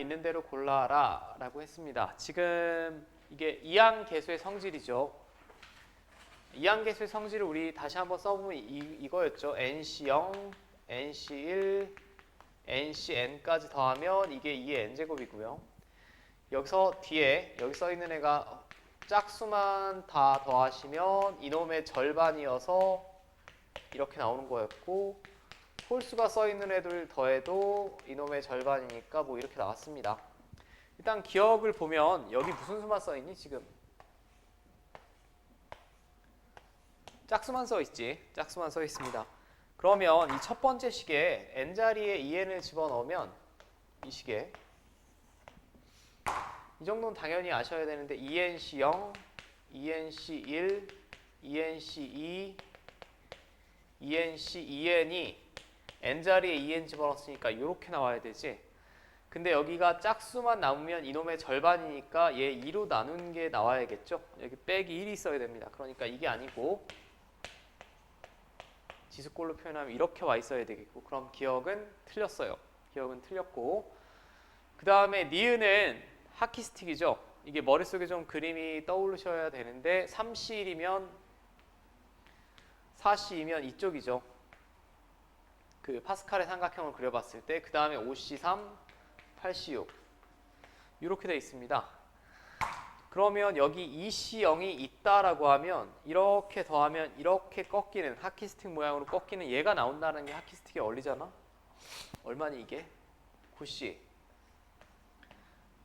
있는 대로 골라라 라고 했습니다. 지금 이게 이항계수의 성질이죠. 이항계수의 성질을 우리 다시 한번 써보면 이, 이거였죠. NC0, NC1, NCn까지 더하면 이게 2의 n제곱이고요. 여기서 뒤에 여기 써 있는 애가 짝수만 다 더하시면 이놈의 절반이어서 이렇게 나오는 거였고 홀수가 써 있는 애들 더해도 이놈의 절반이니까 뭐 이렇게 나왔습니다. 일단 기억을 보면 여기 무슨 수만 써 있니 지금? 짝수만 써 있지. 짝수만 써 있습니다. 그러면 이 첫 번째 식에 n 자리에 2n을 집어넣으면 이 식에 이 정도는 당연히 아셔야 되는데 ENC0, ENC1, ENC2, ENC2n이 n 자리에 2n 집어넣었으니까 이렇게 나와야 되지. 근데 여기가 짝수만 남으면 이놈의 절반이니까 얘 2로 나눈 게 나와야겠죠. 여기 빼기 1이 있어야 됩니다. 그러니까 이게 아니고 지수꼴로 표현하면 이렇게 와 있어야 되겠고 그럼 기억은 틀렸어요. 기억은 틀렸고 그 다음에 니은은 하키스틱이죠. 이게 머릿속에 좀 그림이 떠오르셔야 되는데 3C1이면 4C이면 이쪽이죠. 그 파스칼의 삼각형을 그려봤을 때 그 다음에 5C3, 8C6 이렇게 돼 있습니다. 그러면 여기 2C0이 있다라고 하면 이렇게 더하면 이렇게 꺾이는 하키스틱 모양으로 꺾이는 얘가 나온다는 게 하키스틱의 원리잖아. 얼마니 이게? 9C.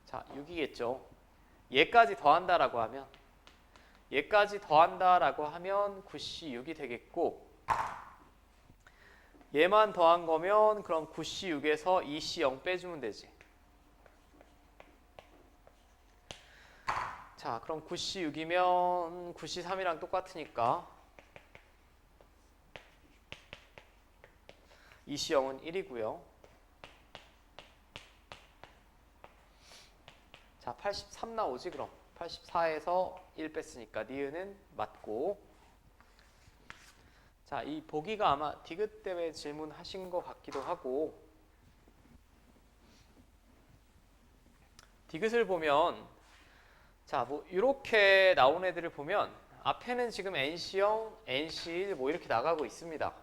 자, 6이겠죠. 얘까지 더한다라고 하면 얘까지 더한다라고 하면 9C 6이 되겠고 얘만 더한 거면 그럼 9C 6에서 2C 0 빼주면 되지. 자, 그럼 9C 6이면 9C 3이랑 똑같으니까 2C 0은 1이고요. 자, 83 나오지 그럼. 84에서 1 뺐으니까 니은은 맞고. 자, 이 보기가 아마 디귿 때문에 질문하신 것 같기도 하고. 디귿을 보면 자, 뭐 이렇게 나온 애들을 보면 앞에는 지금 NC0, NC1 뭐 이렇게 나가고 있습니다.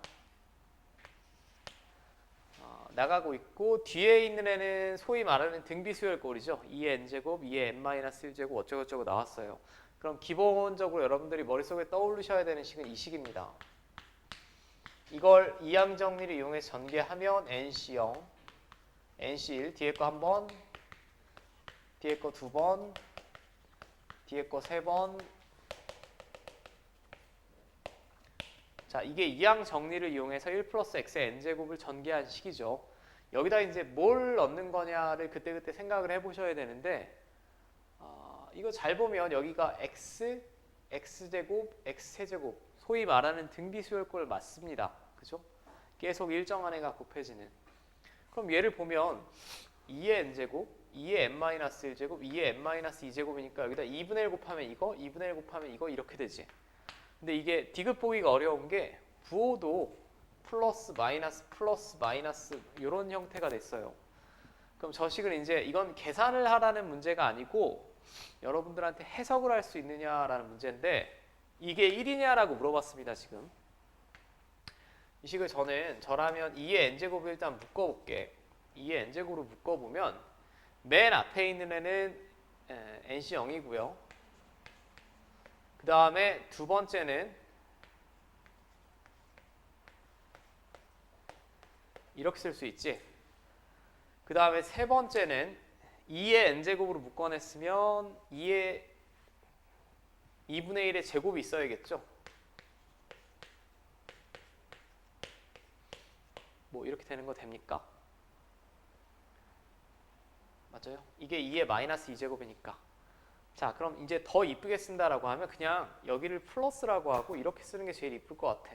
나가고 있고 뒤에 있는 애는 소위 말하는 등비수열꼴이죠. 2의 n제곱, 2의 n-1제곱 어쩌고저쩌고 나왔어요. 그럼 기본적으로 여러분들이 머릿속에 떠올리셔야 되는 식은 이 식입니다. 이걸 이항 정리를 이용해서 전개하면 nc0, nc1 뒤에 거 한 번, 뒤에 거 두 번, 뒤에 거 세 번. 자, 이게 이항 정리를 이용해서 1 플러스 x의 n제곱을 전개한 식이죠. 여기다 이제 뭘 넣는 거냐를 그때그때 생각을 해보셔야 되는데 어, 이거 잘 보면 여기가 x, x제곱, x세제곱 소위 말하는 등비수열꼴 맞습니다. 그죠? 계속 일정한 애가 곱해지는 그럼 얘를 보면 2의 n제곱, 2의 n-1제곱, 2의 n-2제곱이니까 여기다 2분의 1 곱하면 이거, 2분의 1 곱하면 이거 이렇게 되지. 근데 이게 디귿 보기가 어려운 게 부호도 플러스 마이너스 플러스 마이너스 이런 형태가 됐어요. 그럼 저 식을 이제 이건 계산을 하라는 문제가 아니고 여러분들한테 해석을 할 수 있느냐라는 문제인데 이게 1이냐라고 물어봤습니다 지금. 이 식을 저는 저라면 2의 n제곱을 일단 묶어볼게. 2의 n제곱으로 묶어보면 맨 앞에 있는 애는 nc 0이고요. 그 다음에 두 번째는 이렇게 쓸 수 있지. 그 다음에 세 번째는 2의 n제곱으로 묶어냈으면 2의 2분의 1의 제곱이 있어야겠죠. 뭐 이렇게 되는 거 됩니까? 맞아요? 이게 2의 마이너스 2제곱이니까. 자, 그럼 이제 더 이쁘게 쓴다라고 하면 그냥 여기를 플러스라고 하고 이렇게 쓰는 게 제일 이쁠 것 같아.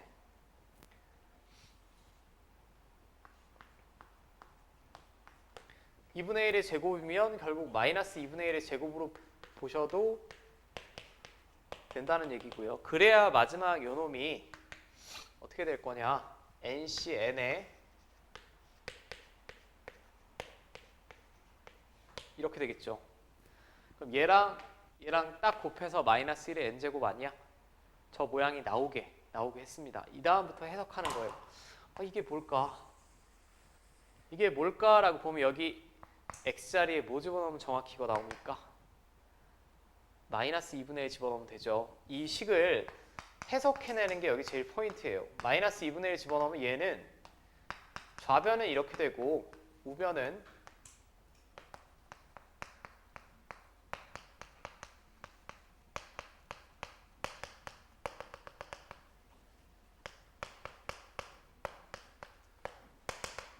(2분의 1의) 제곱이면 결국 마이너스 (2분의 1의) 제곱으로 보셔도 된다는 얘기고요. 그래야 마지막 요놈이 어떻게 될 거냐? NCN의 이렇게 되겠죠. 그럼 얘랑 얘랑 딱 곱해서 마이너스 1의 n제곱 아니야? 저 모양이 나오게 나오게 했습니다. 이 다음부터 해석하는 거예요. 아, 이게 뭘까? 이게 뭘까라고 보면 여기 x 자리에 뭐 집어넣으면 정확히 이거 나옵니까? 마이너스 2분의 1 집어넣으면 되죠. 이 식을 해석해내는 게 여기 제일 포인트예요. 마이너스 2분의 1 집어넣으면 얘는 좌변은 이렇게 되고 우변은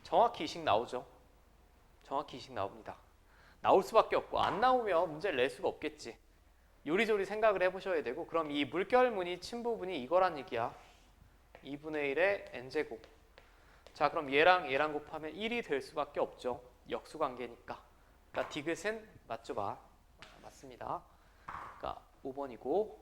정확히 이식 나오죠. 정확히 이식 나옵니다. 나올 수밖에 없고 안 나오면 문제를 낼 수가 없겠지. 요리조리 생각을 해보셔야 되고 그럼 이 물결무늬 친 부분이 이거란 얘기야. 2분의 1의 n제곱. 자 그럼 얘랑 얘랑 곱하면 1이 될 수밖에 없죠. 역수관계니까. 그러니까 디귿은 맞죠 봐. 아, 맞습니다. 그러니까 5번이고